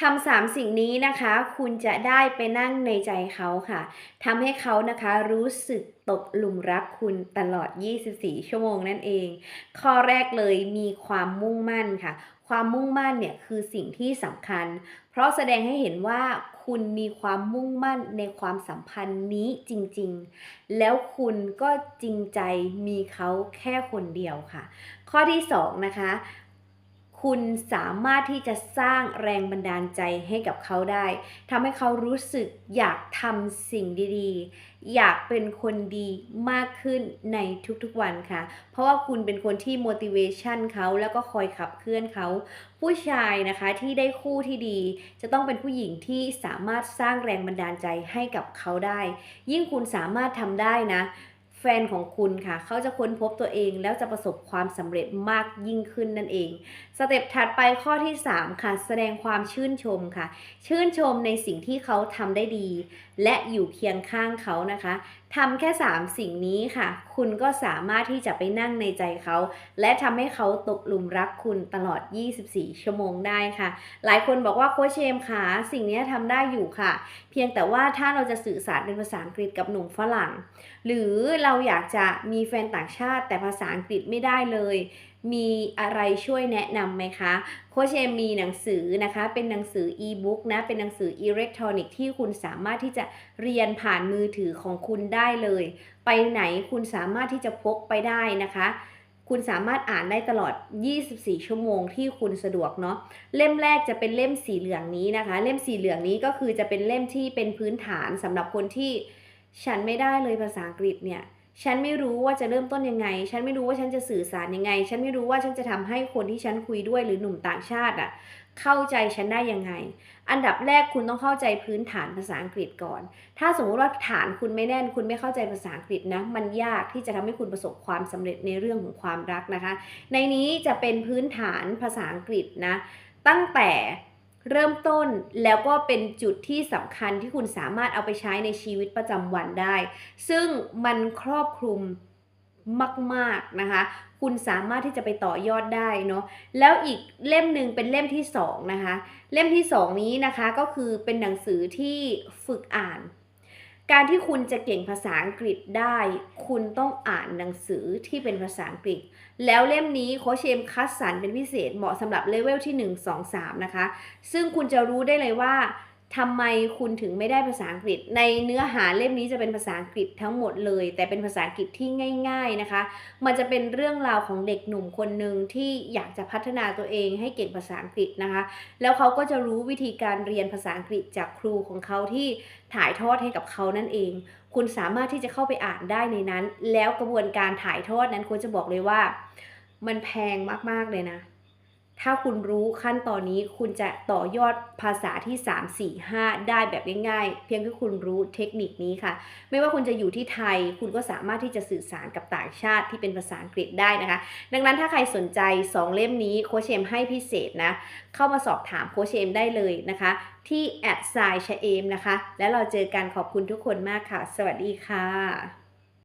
ทำสามสิ่งนี้นะคะ คุณจะได้ไปนั่งในใจเขาค่ะทำให้เขานะคะรู้สึกตกหลุมรักคุณตลอด 24 ชั่วโมงนั่นเอง ข้อแรกเลยมีความมุ่งมั่นค่ะ ความมุ่งมั่นเนี่ยคือสิ่งที่สำคัญ เพราะแสดงให้เห็นว่าคุณมีความมุ่งมั่นในความสัมพันธ์นี้จริงๆ แล้วคุณก็จริงใจมีเขาแค่คนเดียวค่ะ ข้อที่สองนะคะ คุณสามารถที่จะสร้างแรงบันดาลใจให้กับเขาได้ทำให้เขารู้สึกอยากทำสิ่งดีๆ อยากเป็นคนดีมากขึ้นในทุกๆวันค่ะ เพราะว่าคุณเป็นคนที่ motivation เขาแล้วก็คอยขับเคลื่อนเขา ผู้ชายนะคะที่ได้คู่ที่ดี จะต้องเป็นผู้หญิงที่สามารถสร้างแรงบันดาลใจให้กับเขาได้ ยิ่งคุณสามารถทำได้นะ ฟนของคุณค่ะ เขาจะค้นพบตัวเองแล้วจะประสบความสำเร็จมากยิ่งขึ้นนั่นเอง สเต็ปถัดไปข้อที่ 3 ค่ะ แสดงความชื่นชมค่ะ ชื่นชมในสิ่งที่เขาทำได้ดี และอยู่เคียงข้างเขานะคะทำแค่ 3 สิ่งนี้ค่ะ คุณก็สามารถที่จะไปนั่งในใจเขา และทำให้เขาตกหลุมรักคุณตลอด 24 ชั่วโมงได้ค่ะ หลายคนบอกว่าโคชเชมค่ะสิ่งนี้ทำได้อยู่ค่ะ เพียงแต่ว่าถ้าเราจะสื่อสารเป็นภาษาอังกฤษกับหนุ่มฝรั่ง หรือเราอยากจะมีแฟนต่างชาติแต่ภาษาอังกฤษไม่ได้เลย มีอะไรช่วยแนะนำไหมคะโคชเชมมีหนังสือนะคะ เป็นหนังสืออีบุ๊กนะ เป็นหนังสืออิเล็กทรอนิกส์ที่คุณสามารถที่จะเรียนผ่านมือถือของคุณได้เลย ไปไหนคุณสามารถที่จะพกไปได้นะคะคุณสามารถอ่านได้ตลอด 24 ชั่วโมงที่คุณสะดวกเนาะ เล่มแรกจะเป็นเล่มสีเหลืองนี้นะคะ เล่มสีเหลืองนี้ก็คือจะเป็นเล่มที่เป็นพื้นฐานสำหรับคนที่ฉันไม่ได้เลยภาษาอังกฤษเนี่ย ฉันไม่รู้ว่าจะเริ่มต้นยังไง ฉันไม่รู้ว่าฉันจะสื่อสารยังไง ฉันไม่รู้ว่าฉันจะทำให้คนที่ฉันคุยด้วยหรือหนุ่มต่างชาติอะ เข้าใจฉันได้ยังไง อันดับแรกคุณต้องเข้าใจพื้นฐานภาษาอังกฤษก่อน ถ้าสมมติว่าฐานคุณไม่แน่น คุณไม่เข้าใจภาษาอังกฤษนะ มันยากที่จะทำให้คุณประสบความสำเร็จในเรื่องของความรักนะคะ ในนี้จะเป็นพื้นฐานภาษาอังกฤษนะ ตั้งแต่ เริ่มต้นแล้วก็เป็นจุดที่สำคัญที่คุณสามารถเอาไปใช้ในชีวิตประจำวันได้ ซึ่งมันครอบคลุมมาก ๆ นะคะ คุณสามารถที่จะไปต่อยอดได้เนาะ แล้วอีกเล่มหนึ่งเป็นเล่มที่สองนะคะ เล่มที่สองนี้นะคะก็คือเป็นหนังสือที่ฝึกอ่าน การที่คุณจะเก่งภาษาอังกฤษได้ คุณต้องอ่านหนังสือที่เป็นภาษาอังกฤษ แล้วเล่มนี้โคชเชมคัดสรรเป็นพิเศษเหมาะสำหรับเลเวลที่ 1 2 3 นะคะ ซึ่งคุณจะรู้ได้เลยว่า ทำไมคุณถึงไม่ได้ภาษาอังกฤษ ในเนื้อหาเล่มนี้จะเป็นภาษาอังกฤษทั้งหมดเลย แต่เป็นภาษาอังกฤษที่ง่าย ๆนะคะ มันจะเป็นเรื่องราวของเด็กหนุ่มคนหนึ่งที่อยากจะพัฒนาตัวเองให้เก่งภาษาอังกฤษนะคะ แล้วเขาก็จะรู้วิธีการเรียนภาษาอังกฤษจากครูของเขาที่ถ่ายทอดให้กับเขานั่นเอง คุณสามารถที่จะเข้าไปอ่านได้ในนั้น แล้วกระบวนการถ่ายทอดนั้นควรจะบอกเลยว่า มันแพงมากๆเลยนะ ถ้าคุณรู้ขั้นตอนนี้คุณจะต่อยอดภาษาที่ 3 4 5 ได้แบบง่ายๆ เพียงแค่คุณรู้เทคนิคนี้ค่ะ ไม่ว่าคุณจะอยู่ที่ไทย คุณก็สามารถที่จะสื่อสารกับต่างชาติที่เป็นภาษาอังกฤษได้นะคะ ดังนั้นถ้าใครสนใจ 2 เล่มนี้โคชเชมให้พิเศษนะ เข้ามาสอบถามโคชเชมได้เลยนะคะ ที่แอดไซน์ชเอมนะคะ แล้วเราเจอกันขอบคุณทุกคนมากค่ะ สวัสดีค่ะ